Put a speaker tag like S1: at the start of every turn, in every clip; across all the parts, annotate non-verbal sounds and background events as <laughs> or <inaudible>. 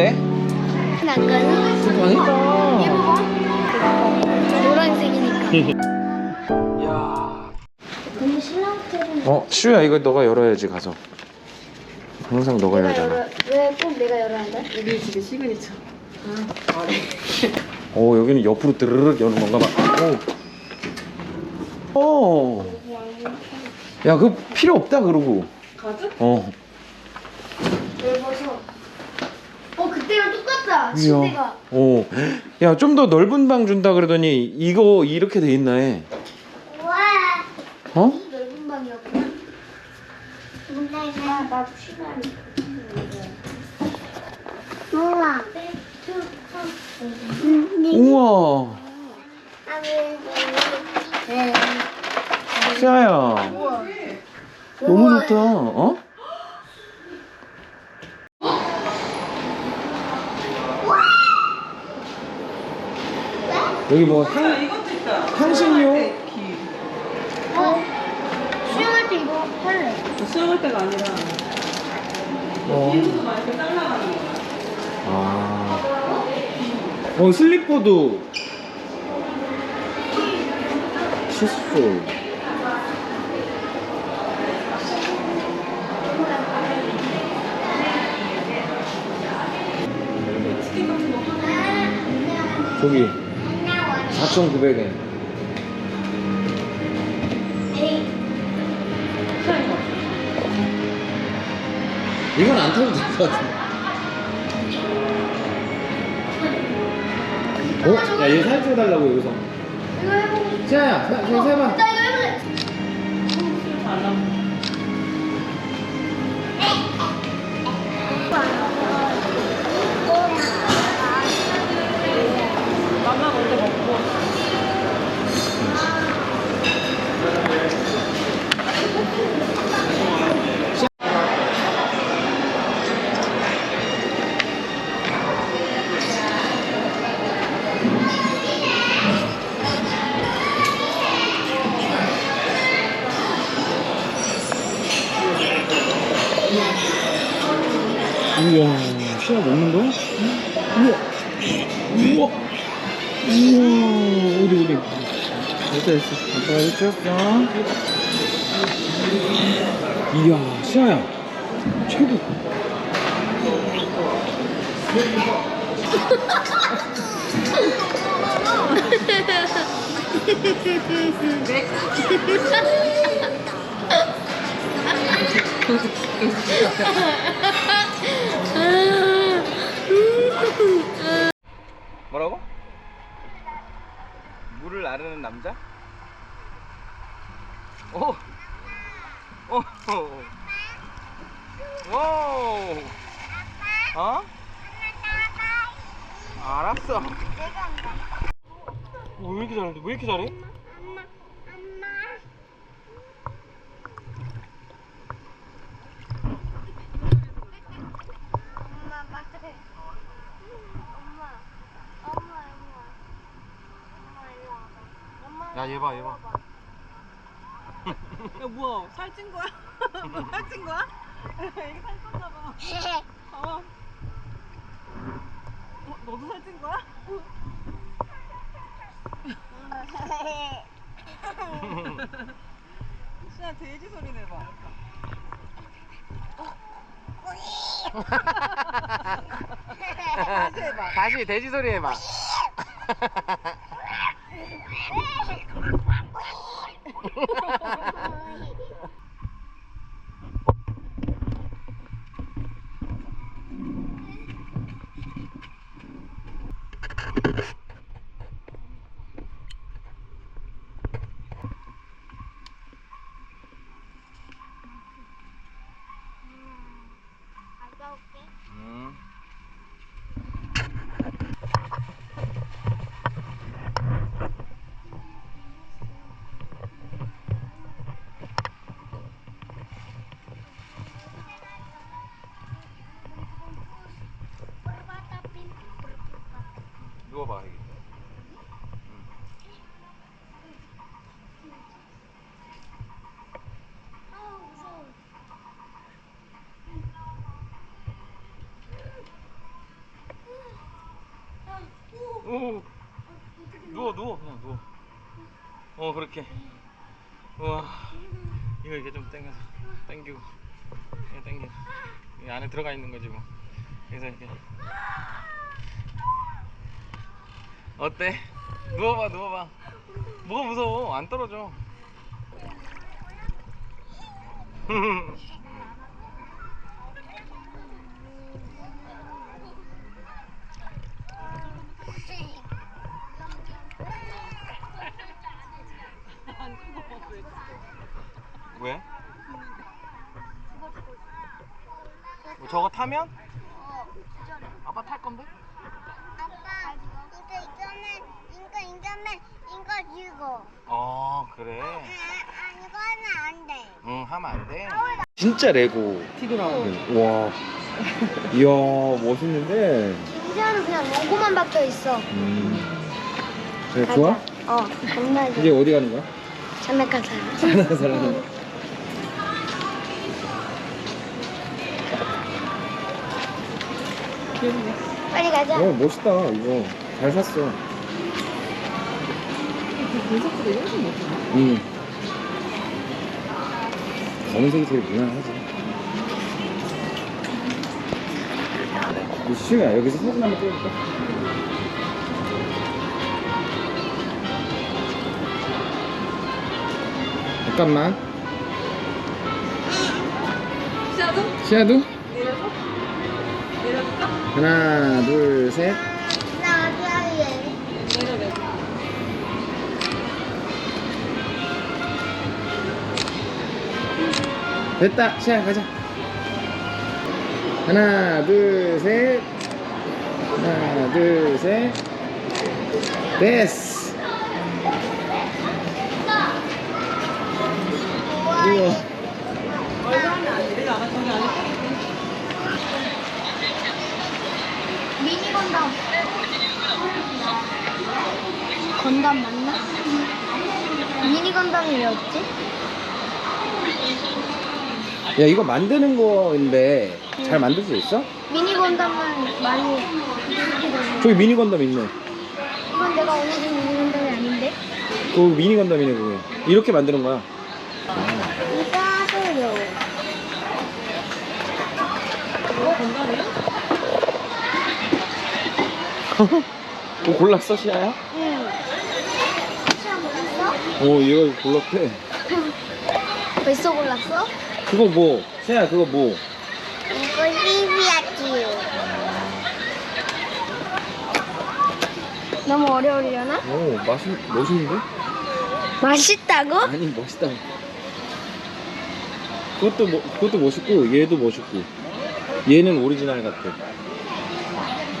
S1: 어때?
S2: 약간
S1: 방이다.
S2: 노란색이니까.
S1: 야.
S2: 근데 신랑 호텔은
S1: 어, 시우야 이거 너가 열어야지 가서. 항상 너가 열잖아.
S2: 왜 꼭 내가 열어야 돼?
S3: 이게 집에 시그니처.
S1: 오 <laughs> 여기는 옆으로 드르륵 여는 건가 봐. 오. 오. 야 그거 필요 없다 그러고.
S3: 가즈?
S1: 어.
S2: 그때랑 똑같다. 침대가.
S1: 오. 야 좀 더 넓은 방 준다 그러더니 이거 이렇게 돼 있나 해.
S2: 와.
S1: 어?
S2: 넓은 방이었구나. 근데 나 나도 시간. 우와.
S1: 우와.
S2: 네.
S1: 시아야. 너무 좋다. 어? 여기 뭐 향,
S3: 있다.
S1: 향신료?
S3: 기.
S2: 어? 수영할 때 이거 할래.
S3: 수영할 때가 아니라
S1: 어.
S3: 이렇게 잘라가는 거야.
S1: 아. 어 슬리퍼도 칫솔. 저기 4,900엔. 이건 안 타도 될 것 같은데. 어? 야, 얘 사진 찍어달라고, 여기서.
S2: 이거 해보고 싶어.
S1: 시아야, 사, 여기서 해봐.
S2: 나 이거 해볼래.
S1: 우와, 어디, 어디. 됐다, 됐어. 아빠가 해줬어. 이야, 시아야. 최고. <laughs> 나르는 남자? 오! 오! 오! 어? 알았어. 어, 왜 이렇게 잘하는데? 왜 이렇게 잘해?
S2: 엄마 맞아. 엄마. 엄마 이리 와. 엄마 이리 와봐. 엄마.
S1: 야, 얘 <laughs> <laughs> 봐, 얘 봐.
S3: 야 뭐야? 살찐 거야? 너 살찐 거야? 이게 살쪘나 봐. 어. 어, 너도 살찐 거야? <laughs> 시아 돼지 소리 내봐. 다시 해봐.
S1: 다시 돼지 소리 해봐.
S2: 갔다
S1: 오. 누워 누워 그냥 누워. 어 그렇게. 우와. 이거 이렇게 좀 당겨서 당기고. 이렇게 당겨. 이 안에 들어가 있는 거지 뭐. 그래서 이렇게. 어때? 누워봐 누워봐. 뭐가 무서워? 안 떨어져. <laughs> 왜? 뭐 저거 타면? 아빠 탈 건데?
S2: 아빠 이거 이거는 이거 이거는 이거
S1: 어 그래.
S2: 아, 아 이거는 안 돼
S1: 응 하면 안 돼. 진짜 레고.
S3: 뒤돌아오고.
S1: 와. 이야 멋있는데.
S2: 김지아는 그냥 로고만 박혀 있어
S1: 음. 그래 좋아?
S2: 어 겁나
S1: 이제 어디 가는 거야?
S2: 장난감 사요
S1: 사는 사람.
S3: 귀엽네.
S2: 빨리 가자
S1: 어 멋있다 이거 잘 샀어.
S3: 이런 거 못해.
S1: 응. 검은색이 제일 무난하지. 시우야 여기서 사진 한번 찍어볼까? 잠깐만.
S3: 시아도?
S1: 시아도
S3: 내려줘? 내려줄까?
S1: 하나 둘 셋. 됐다. 시아 가자. 하나 둘 셋. 하나 둘 셋. 됐어. 우와.
S2: 미니 건담 건담 맞나? 미니 건담이 왜 없지?
S1: 야 이거 만드는 거인데 잘 만들 수 있어?
S2: 미니 건담은 많이
S1: 저기 미니 건담 있네.
S2: 이건 내가 오늘 준 미니 건담이 아닌데?
S1: 그 미니 건담이네 그게. 이렇게 만드는 거야.
S2: 이거
S3: 어, 건강해요?
S1: 뭐 골랐어 시아야?
S2: 응 시아 골랐어?
S1: 오 얘가 골랐대. <laughs>
S2: 벌써 골랐어?
S1: 그거 뭐? 시아야 그거 뭐?
S2: 이거 리비아지 너무 어려우려나?
S1: 오 맛있 멋있는데?
S2: 맛있다고?
S1: 아니 멋있다. 그것도 뭐, 그것도 멋있고 얘도 멋있고 얘는 오리지널 같아.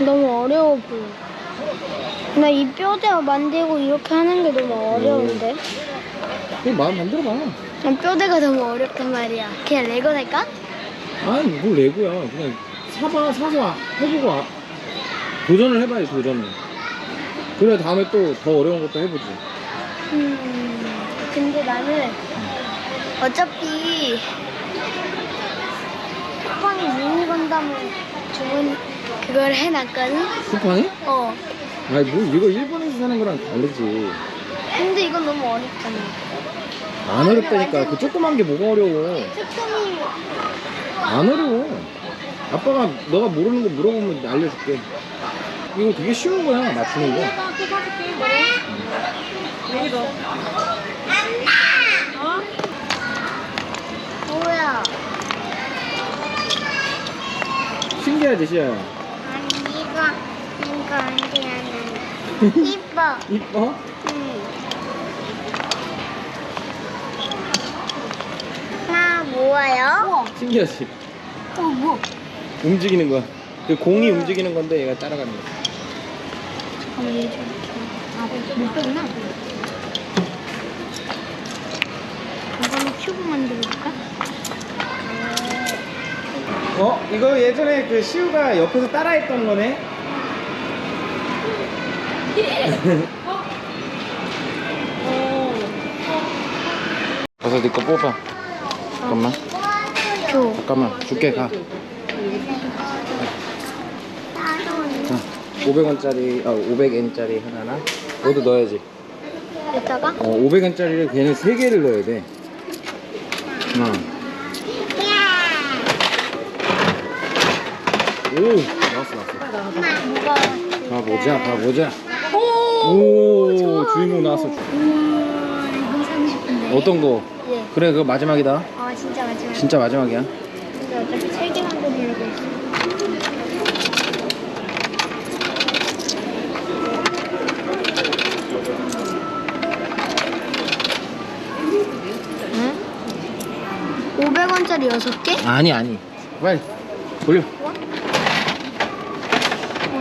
S2: 너무 어려워 보여. 나 이 뼈대 만들고 이렇게 하는 게 너무 어려운데.
S1: 그 마음 만들어봐.
S2: 난 뼈대가 너무 어렵단 말이야. 그냥 레고 살까?
S1: 아니 뭘 레고야 그냥 사봐 사서 해보고 아- 도전을 해봐야지 도전을. 그래 다음에 또 더 어려운 것도 해보지.
S2: 음, 근데 나는 어차피 쿠팡이 미니 건담을 주문 그걸 해놨거든?
S1: 쿠팡이?
S2: 어.
S1: 아니 뭐 이거 일본에서 사는 거랑 다르지.
S2: 근데 이건 너무 어렵잖아.
S1: 안 어렵다니까. 그 조그만 게 뭐가 어려워. 안 어려워. 아빠가 너가 모르는 거 물어보면 알려줄게. 이거 되게 쉬운 거야 맞추는 거.
S3: 내가 또 사줄게. 뭐래? 여기 넣어. 어?
S2: 뭐야?
S1: 신기하지 시아야.
S2: 아니 이거 이거 아니야. <laughs> 이뻐.
S1: 이뻐? 신기하지.
S2: 어 뭐?
S1: 움직이는 거야. 그 공이 움직이는 건데 얘가 따라가는 거야.
S2: 잠깐만 얘 좀. 아못 뺐나? 이걸로 큐브 만들어볼까?
S1: 어? 이거 예전에 그 시우가 옆에서 따라했던 거네? <laughs> 가서 네거 뽑아. 잠깐만.
S2: 줘.
S1: 잠깐만. 줄게 가.
S2: 따로
S1: 자, 500원짜리, 아 500엔짜리 하나나? 너도 넣어야지.
S2: 여기다가
S1: 어, 500원짜리를 걔는 3개를 넣어야 돼. 하나. 오! 나왔어, 나왔어.
S2: 뭐가
S1: 가보자, 가보자. 오! 주인공 나왔어.
S2: 우와 이거 사고 싶은데.
S1: 어떤 거?
S2: 예.
S1: 그래, 그거 마지막이다.
S2: 아 진짜 마지막.
S1: 진짜 마지막이야.
S2: 근데 어차피 세 개만 고르려고 했어. 응? 500원짜리 6개?
S1: 아니, 아니. 빨리. 돌려.
S2: 어,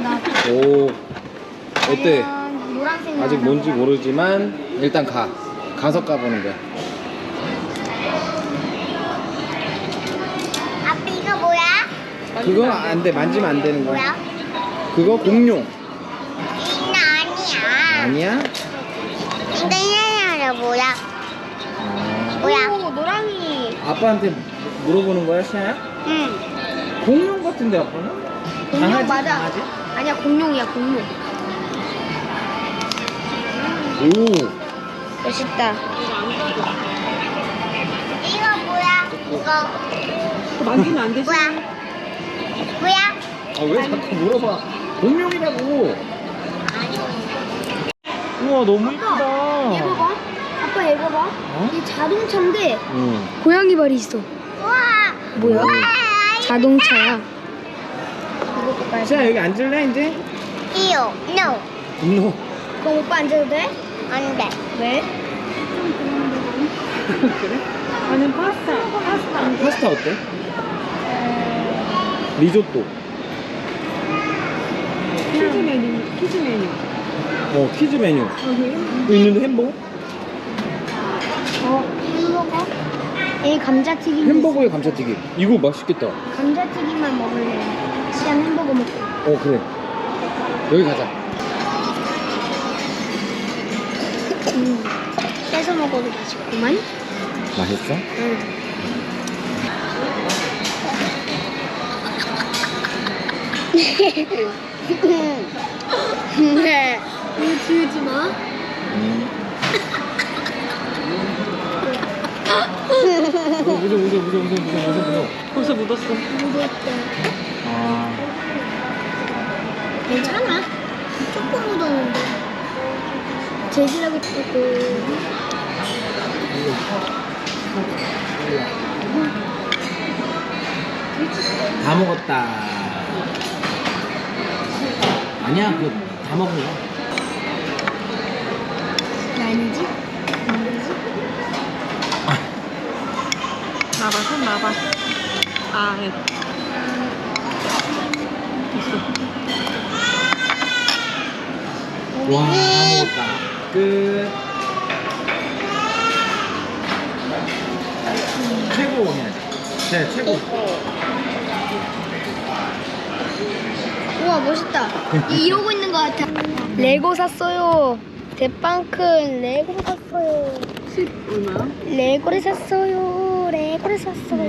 S2: 나
S1: 오. 어때?
S2: 과연 노란색
S1: 아직 뭔지. 모르지만 일단 가. 가서 까보는 거야. 그거 안 돼. 만지면 안 되는 거야.
S2: 뭐야?
S1: 그거 공룡.
S2: 이거 아니야.
S1: 아니야?
S2: 이거 얘는 뭐야?
S1: 어.
S2: 뭐야? 오, 노랑이.
S1: 아빠한테 물어보는 거야, 시아야?
S2: 응.
S1: 공룡 같은데 아빠는?
S2: 공룡
S1: 강아지?
S2: 맞아.
S1: 강아지?
S2: 아니야, 공룡이야, 공룡.
S1: 오.
S2: 멋있다. 이거 뭐야? 이거
S3: 만지면 안 되지.
S2: 뭐야? 뭐야?
S1: 아왜 자꾸 물어봐? 공룡이라고. 우와 너무 이쁘다.
S2: 봐. 아빠 이거 봐.
S1: 어?
S2: 이 자동차인데
S1: 응.
S2: 고양이 발이 있어. 우와. 뭐야? 자동차야.
S1: 시아 여기 앉을래 이제?
S2: 이요. No.
S1: no.
S2: 그럼 오빠 앉아도 돼? 안 돼. 왜? <laughs>
S3: 아니 파스타. 파스타.
S1: 파스타 어때? 리조또.
S3: 키즈 메뉴. 키즈 메뉴.
S1: 어 키즈 메뉴. 여기 있는데 햄버거?
S2: 어, 햄버거? 이 감자튀김.
S1: 햄버거에 감자튀김. 이거 맛있겠다.
S2: 감자튀김만 먹을래. 시안 햄버거 먹고.
S1: 어 그래. 여기 가자.
S2: 음. 뺏어 먹어도 맛있구만.
S1: 맛있어?
S2: 응. 네. 이거 지우지 마.
S1: 음. 어, 무서워 무서워 무서워 무서워 무서워 무서워.
S3: 벌써 묻었어.
S2: 묻었대.
S1: 아.
S2: 괜찮아. 조금 묻었는데. 제지라고 찍고.
S1: 다 먹었다. 아니야, 그거 다 먹은 거.
S2: 아니지? 아니지?
S3: 나봐, 손 나봐. 아, 예. 됐어.
S1: 와, 다 먹었다. 끝. 최고 해야지. 네, 최고.
S2: 우와 멋있다. 이- 이러고 있는 것 같아. 레고 샀어요. 대빵 큰 레고 샀어요.
S3: 얼마야?
S2: 레고를 샀어요. 레고를 샀어요.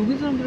S3: 여기 사람들